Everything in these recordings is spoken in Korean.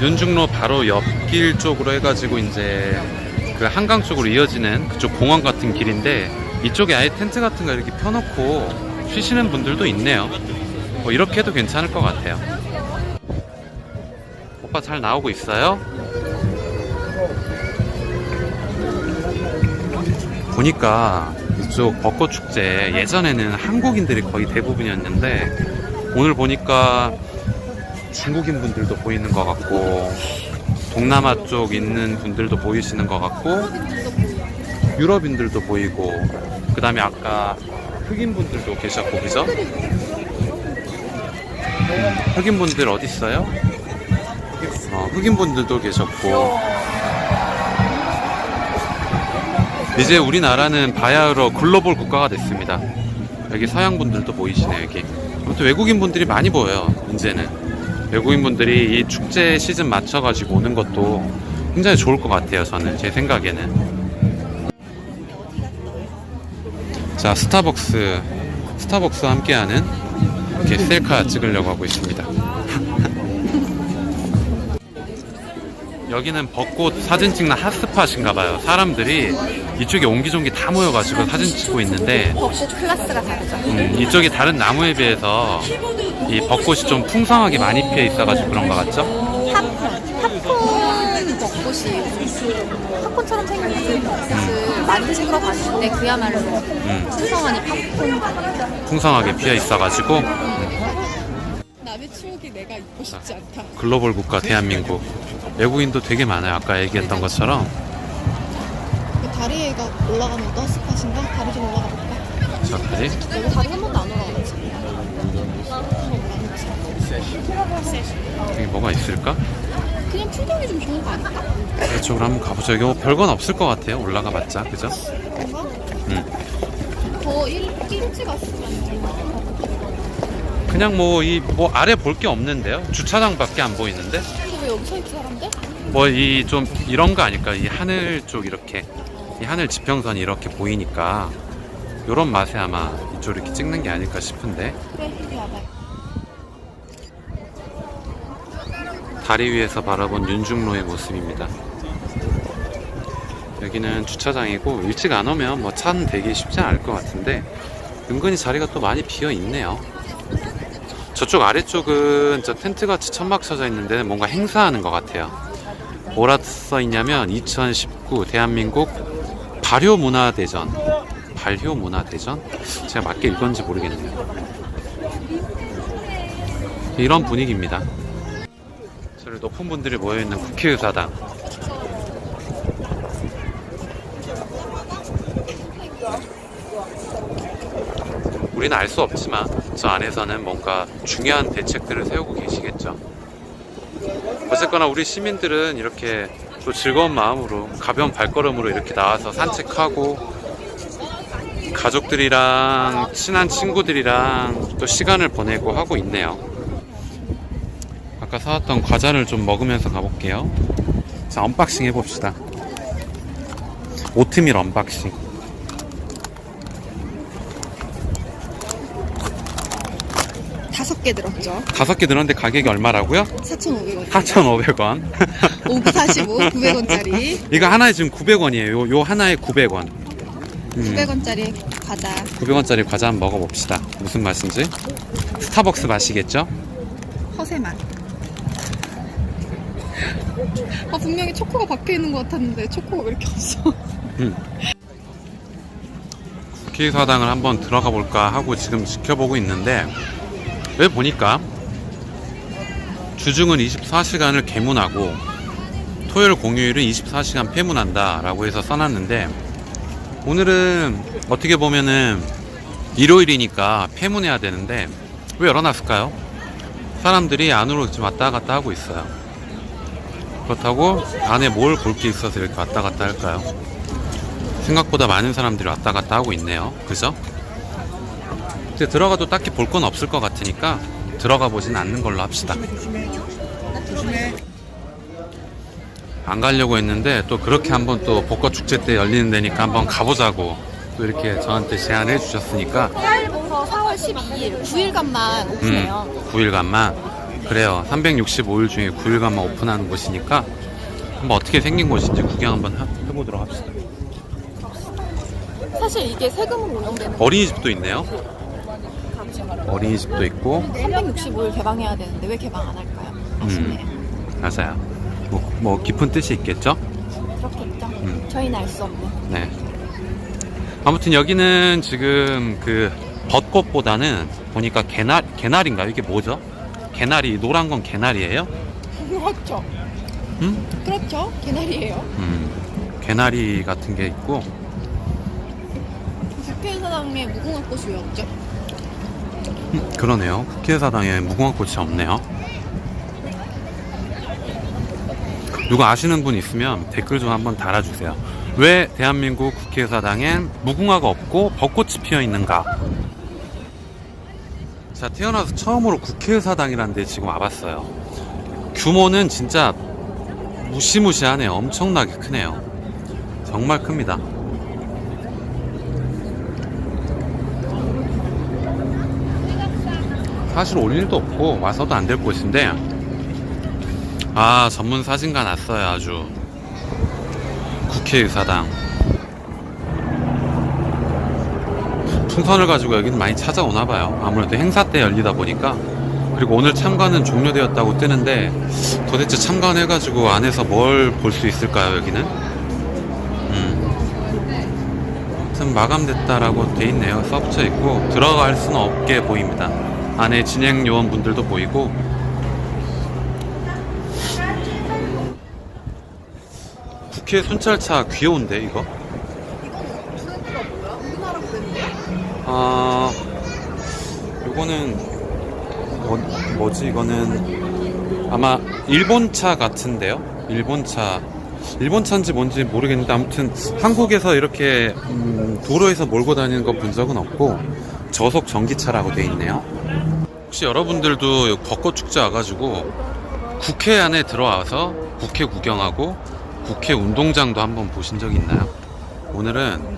윤중로 바로 옆길 쪽으로 해가지고 이제 그 한강 쪽으로 이어지는 그쪽 공원 같은 길인데 이쪽에 아예 텐트 같은 거 이렇게 펴놓고 쉬시는 분들도 있네요. 뭐 이렇게 해도 괜찮을 것 같아요. 오빠 잘 나오고 있어요? 보니까 이쪽 벚꽃 축제 예전에는 한국인들이 거의 대부분이었는데 오늘 보니까 중국인 분들도 보이는 것 같고 동남아 쪽 있는 분들도 보이시는 것 같고 유럽인들도 보이고 그 다음에 아까 흑인 분들도 계셨고 그죠? 흑인 분들 어디 있어요? 어, 흑인 분들도 계셨고 이제 우리나라는 바야흐로 글로벌 국가가 됐습니다. 여기 서양 분들도 보이시네요 여기. 아무튼 외국인 분들이 많이 보여요 이제는. 외국인 분들이 이 축제 시즌 맞춰가지고 오는 것도 굉장히 좋을 것 같아요 저는 제 생각에는. 자 스타벅스 스타벅스와 함께하는 이렇게 셀카 찍으려고 하고 있습니다. 여기는 벚꽃 사진 찍는 핫스팟인가 봐요. 사람들이 이쪽에 옹기종기 다 모여가지고 사진 찍고 있는데 벚꽃 클래스가 다르죠. 음, 이쪽이 다른 나무에 비해서 이 벚꽃이 좀 풍성하게 많이 피어 있어가지고 그런 것 같죠? 팝콘. 팝콘 벚꽃이 팝콘처럼 생긴 벚꽃을 많이 찍으러 다니는데 그야말로 음, 풍성하니 팝콘. 풍성하게 피어 있어가지고 남의 추억이 내가 잊고 싶지 않다. 글로벌 국가 대한민국 외국인도 되게 많아요. 아까 얘기했던 것처럼 그 다리에가 올라가면 또 스팟인가? 다리 좀 올라가 볼까? 자 다리 여기 다리 한 번도 안 올라가지. 여기 뭐가 있을까? 그냥 풍경이 좀 좋은 거 아닐까? 이쪽으로 한번 가보죠. 이거 별건 없을 것 같아요. 올라가 봤자 그죠? 뭔가? 음. 더 일, 일찍 왔으면 그냥 뭐 이 뭐 아래 볼 게 없는데요. 주차장밖에 안 보이는데 근데 왜 여기 서 있지 사람들? 뭐 이 좀 이런 거 아닐까? 이 하늘 쪽 이렇게 이 하늘 지평선이 이렇게 보이니까 요런 맛에 아마 이쪽 이렇게 찍는 게 아닐까 싶은데 그래 이리 와봐. 다리 위에서 바라본 윤중로의 모습입니다. 여기는 주차장이고 일찍 안 오면 뭐 차는 되기 쉽지 않을 것 같은데 은근히 자리가 또 많이 비어 있네요. 저쪽 아래쪽은 저 텐트 같이 천막 쳐져 있는데 뭔가 행사하는 것 같아요. 뭐라 써 있냐면 2019 대한민국 발효 문화대전 발효 문화대전 제가 맞게 읽었는지 모르겠네요. 이런 분위기입니다. 저를 높은 분들이 모여있는 국회의사당 우리는 알 수 없지만 저 안에서는 뭔가 중요한 대책들을 세우고 계시겠죠 어쨌거나 우리 시민들은 이렇게 또 즐거운 마음으로 가벼운 발걸음으로 이렇게 나와서 산책하고 가족들이랑 친한 친구들이랑 또 시간을 보내고 하고 있네요 아까 사왔던 과자를 좀 먹으면서 가볼게요. 자, 언박싱 해봅시다. 오트밀 언박싱. 다섯 개 들었죠. 다섯 개 들었는데 가격이 얼마라고요? 4,500원. 4,500원. 5구 45, 900원짜리. 이거 하나에 지금 900원이에요. 요, 요 하나에 900원. 음, 900원짜리 과자. 900원짜리 과자 한번 먹어봅시다. 무슨 맛인지. 스타벅스 맛이겠죠? 허세 맛. 아 분명히 초코가 박혀 있는 것 같았는데 초코가 왜 이렇게 없어? 국회의사당을 한번 들어가 볼까 하고 지금 지켜보고 있는데 왜 보니까 주중은 24시간을 개문하고 토요일 공휴일은 24시간 폐문한다 라고 해서 써놨는데 오늘은 어떻게 보면은 일요일이니까 폐문해야 되는데 왜 열어놨을까요? 사람들이 안으로 지금 왔다 갔다 하고 있어요 그렇다고 안에 뭘 볼 게 있어서 이렇게 왔다 갔다 할까요? 생각보다 많은 사람들이 왔다 갔다 하고 있네요. 그죠? 근데 들어가도 딱히 볼 건 없을 것 같으니까 들어가 보진 않는 걸로 합시다. 안 가려고 했는데 또 그렇게 한번 또 벚꽃 축제 때 열리는 데니까 한번 가보자고 또 이렇게 저한테 제안을 해주셨으니까 4일부터 4월 12일 9일간만 음, 오픈해요. 9일간만 그래요. 365일 중에 9일간만 오픈하는 곳이니까 한번 어떻게 생긴 곳인지 구경 한번 하- 해보도록 합시다. 사실 이게 세금으로 운영되는 어린이집도 있네요. 어린이집도 있고 365일 개방해야 되는데 왜 개방 안 할까요? 아쉽네요. 맞아요. 뭐, 뭐 깊은 뜻이 있겠죠? 그렇겠죠. 음. 저희는 알 수 없는. 네. 아무튼 여기는 지금 그 벚꽃보다는 보니까 개날 개날인가요? 이게 뭐죠? 개나리 노란 건 개나리예요? 그렇죠. 음? 그렇죠. 개나리예요. 음. 개나리 같은 게 있고 국회의사당에 무궁화 꽃이 왜 없죠? 음, 그러네요. 국회의사당에 무궁화 꽃이 없네요. 누가 아시는 분 있으면 댓글 좀 한번 달아주세요. 왜 대한민국 국회의사당엔 무궁화가 없고 벚꽃이 피어 있는가? 자, 태어나서 처음으로 국회의사당이라는 데 지금 와봤어요. 규모는 진짜 무시무시하네요. 엄청나게 크네요. 정말 큽니다. 사실 올 일도 없고 와서도 안 될 곳인데 아 전문 사진가 났어요 아주. 국회의사당. 풍선을 가지고 여기는 많이 찾아오나 봐요. 아무래도 행사 때 열리다 보니까. 그리고 오늘 참관은 종료되었다고 뜨는데 도대체 참관해가지고 안에서 뭘 볼 수 있을까요 여기는? 음. 아무튼 마감됐다라고 돼 있네요. 써붙여 있고 들어갈 수는 없게 보입니다 안에 진행 요원분들도 보이고 국회 순찰차 귀여운데 이거? 아 요거는 뭐, 뭐지 이거는 아마 일본 차 같은데요? 일본 차 일본 차인지 뭔지 모르겠는데 아무튼 한국에서 이렇게 음, 도로에서 몰고 다니는 거 본 적은 없고 저속 전기차라고 돼 있네요. 혹시 여러분들도 벚꽃 축제 와가지고 국회 안에 들어와서 국회 구경하고 국회 운동장도 한번 보신 적 있나요? 오늘은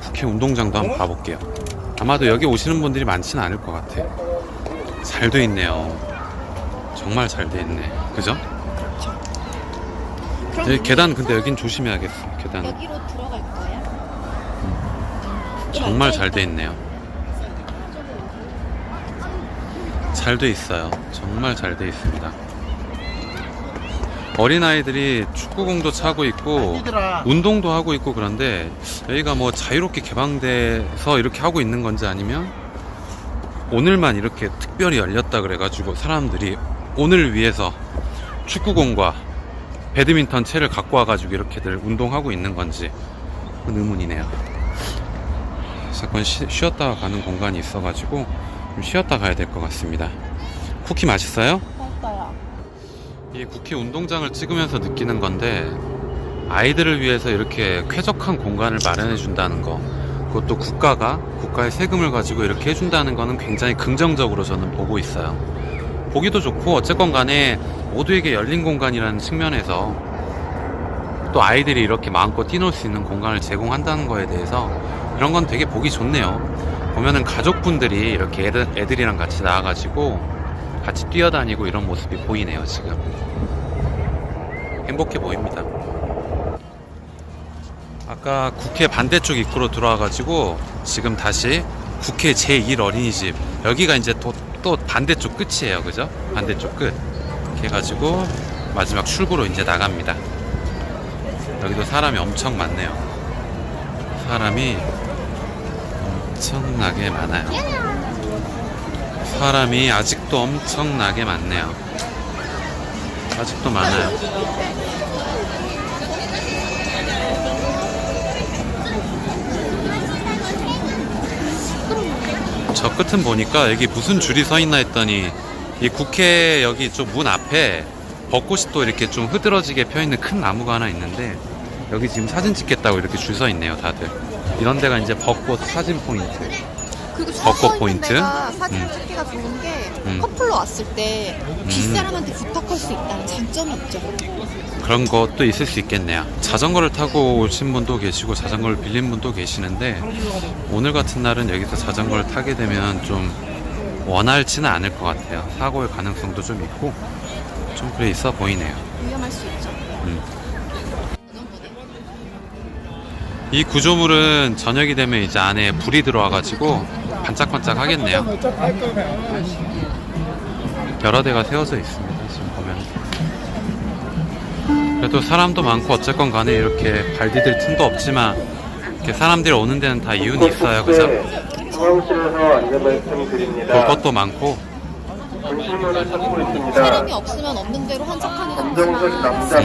국회 운동장도 한번 가볼게요. 아마도 여기 오시는 분들이 많지는 않을 것 같아. 잘 돼 있네요. 정말 잘 돼 있네. 그죠? 여기 계단 근데 여긴 조심해야겠어. 계단 여기로 들어갈 거야? 정말 잘 돼 있네요. 잘 돼 있어요. 정말 잘 돼 있습니다. 어린아이들이 축구공도 차고 있고 운동도 하고 있고 그런데 여기가 뭐 자유롭게 개방돼서 이렇게 하고 있는 건지 아니면 오늘만 이렇게 특별히 열렸다 그래가지고 사람들이 오늘 위해서 축구공과 배드민턴 채를 갖고 와가지고 이렇게들 운동하고 있는 건지 의문이네요. 잠깐 쉬, 쉬었다가 가는 공간이 있어가지고 좀 쉬었다 가야 될 것 같습니다. 쿠키 맛있어요? 맞다야. 이 국회 운동장을 찍으면서 느끼는 건데 아이들을 위해서 이렇게 쾌적한 공간을 마련해 준다는 거 그것도 국가가 국가의 세금을 가지고 이렇게 해준다는 거는 굉장히 긍정적으로 저는 보고 있어요. 보기도 좋고 어쨌건 간에 모두에게 열린 공간이라는 측면에서 또 아이들이 이렇게 마음껏 뛰놀 수 있는 공간을 제공한다는 거에 대해서 이런 건 되게 보기 좋네요. 보면은 가족분들이 이렇게 애들, 애들이랑 같이 나와가지고 같이 뛰어다니고 이런 모습이 보이네요, 지금. 행복해 보입니다. 아까 국회 반대쪽 입구로 들어와가지고 지금 다시 국회 제1 어린이집 여기가 이제 또, 또 반대쪽 끝이에요, 그죠? 반대쪽 끝. 이렇게 해가지고 마지막 출구로 이제 나갑니다. 여기도 사람이 엄청 많네요. 사람이 엄청나게 많아요. 사람이 아직도 엄청나게 많네요. 아직도 많아요. 저 끝은 보니까 여기 무슨 줄이 서 있나 했더니 이 국회 여기 좀 문 앞에 벚꽃이 또 이렇게 좀 흐드러지게 펴 있는 큰 나무가 하나 있는데 여기 지금 사진 찍겠다고 이렇게 줄 서 있네요, 다들. 이런 데가 이제 벚꽃 사진 포인트. 그리고 벚꽃 포인트? 데가 사진을 음. 찍기가 좋은 게 음. 커플로 왔을 때 뒷사람한테 부탁할 수 있다는 장점이 있죠. 그런 것도 있을 수 있겠네요. 자전거를 타고 오신 분도 계시고 자전거를 빌린 분도 계시는데 오늘 같은 날은 여기서 자전거를 타게 되면 좀 원활치는 않을 것 같아요. 사고의 가능성도 좀 있고 좀 그래 있어 보이네요. 위험할 수 있죠. 이 구조물은 저녁이 되면 이제 안에 불이 들어와가지고 반짝반짝 하겠네요. 여러 대가 세워져 있습니다. 지금 보면. 그래도 사람도 많고 어쨌건 간에 이렇게 발 디딜 틈도 없지만 이렇게 사람들이 오는 데는 다 이유는 있어요. 그죠? 중앙실에서 안내 말씀드립니다. 볼 것도 많고. 사람이 없으면 없는 대로 건 좋지만 남자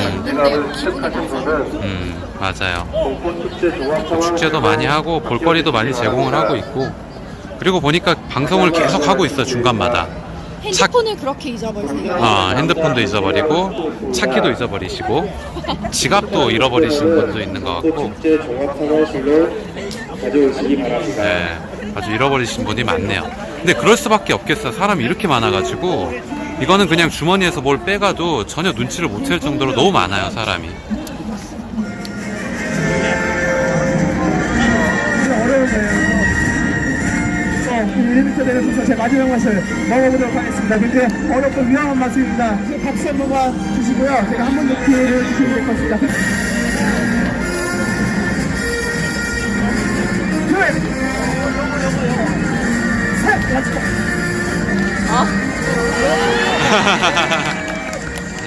취득하신 나서. 분은 음 맞아요. 종합 상황 축제도 많이 하고 볼거리도 많이 제공을 하고 있고. 그리고 보니까 방송을 계속 하고 있어 중간마다. 핸드폰을 그렇게 잊어버리세요. 아 핸드폰도 잊어버리고 차키도 잊어버리시고 지갑도 잃어버리시는 분도 있는 것 같고. 벚꽃축제 종합 상황실로 가져오시기 바랍니다. 네 아주 잃어버리신 분이 많네요 근데 그럴 수밖에 없겠어 사람이 이렇게 많아가지고 이거는 그냥 주머니에서 뭘 빼가도 전혀 눈치를 못 챌 정도로 너무 많아요 사람이 네, 1m 되는 순서 제 마지막 맛을 먹어보도록 하겠습니다. 근데 어렵고 위험한 맛입니다. 박수 한 번만 주시고요. 제가 한 번 더 기회를 주시면 될것 같습니다.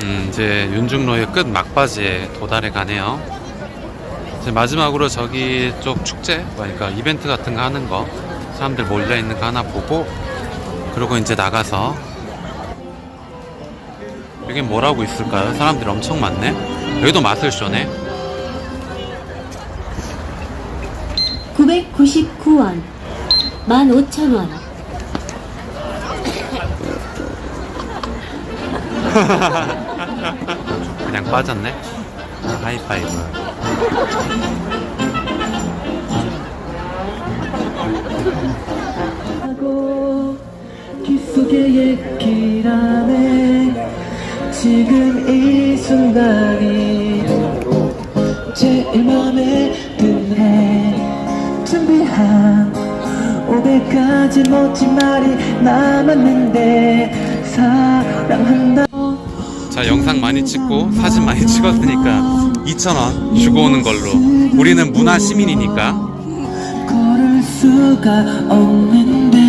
음, 이제 윤중로의 끝 막바지에 도달해 가네요. 이제 마지막으로 저기 쪽 축제, 그러니까 이벤트 같은 거 하는 거, 사람들 몰려 있는 거 하나 보고, 그리고 이제 나가서 여기 뭐라고 있을까요? 사람들이 엄청 많네. 여기도 마술 쇼네. 999원 15,000원 그냥 빠졌네. 아, 하이파이브. 지금 이 순간이 제일 맘에 드네 준비한 500가지 멋진 말이 남았는데 사랑한다 자, 영상 많이 찍고 사진 많이 찍었으니까 2,000원 주고 오는 걸로. 우리는 문화 시민이니까. 걸을 수가 없는데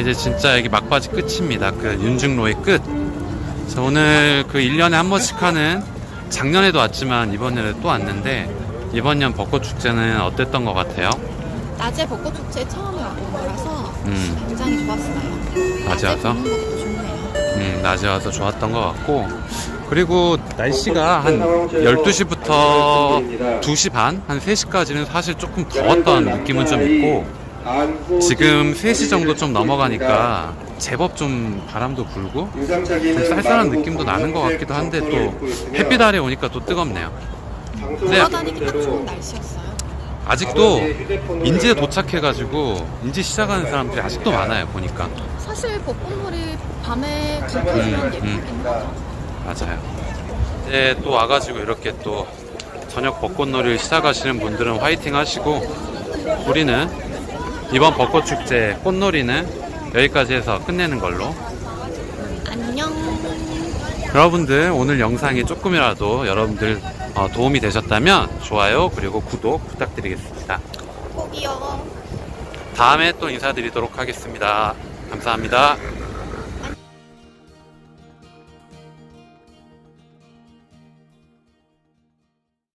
이제 진짜 여기 막바지 끝입니다 그 윤중로의 끝 자, 오늘 그 1년에 한 번씩 하는 작년에도 왔지만 이번에는 또 왔는데 이번 년 벚꽃 축제는 어땠던 것 같아요? 낮에 벚꽃 축제 처음에 와본 거라서 음, 굉장히 좋았어요. 낮에 와서? 보는 것도 좋네요. 음, 낮에 와서 좋았던 것 같고 그리고 날씨가 한 12시부터 2시 반? 한 3시까지는 사실 조금 더웠던 느낌은 좀 있고 지금 3시 정도 좀 넘어가니까 제법 좀 바람도 불고 좀 쌀쌀한 느낌도 나는 것 같기도 한데 또 햇빛 아래 오니까 또 뜨겁네요. 네. 돌아다니기 딱 좋은 날씨였어요. 아직도 인제에 도착해가지고 인제 시작하는 사람들이 아직도 많아요 보니까 사실 벚꽃놀이 밤에 음, 불켜주면 음. 예쁘긴 하죠. 맞아요. 이제 또 와가지고 이렇게 또 저녁 벚꽃놀이를 시작하시는 분들은 화이팅 하시고 우리는 이번 벚꽃 축제 꽃놀이는 여기까지 해서 끝내는 걸로 안녕. 여러분들 오늘 영상이 조금이라도 여러분들 어, 도움이 되셨다면 좋아요 그리고 구독 부탁드리겠습니다. 꼭이요. 다음에 또 인사드리도록 하겠습니다. 감사합니다.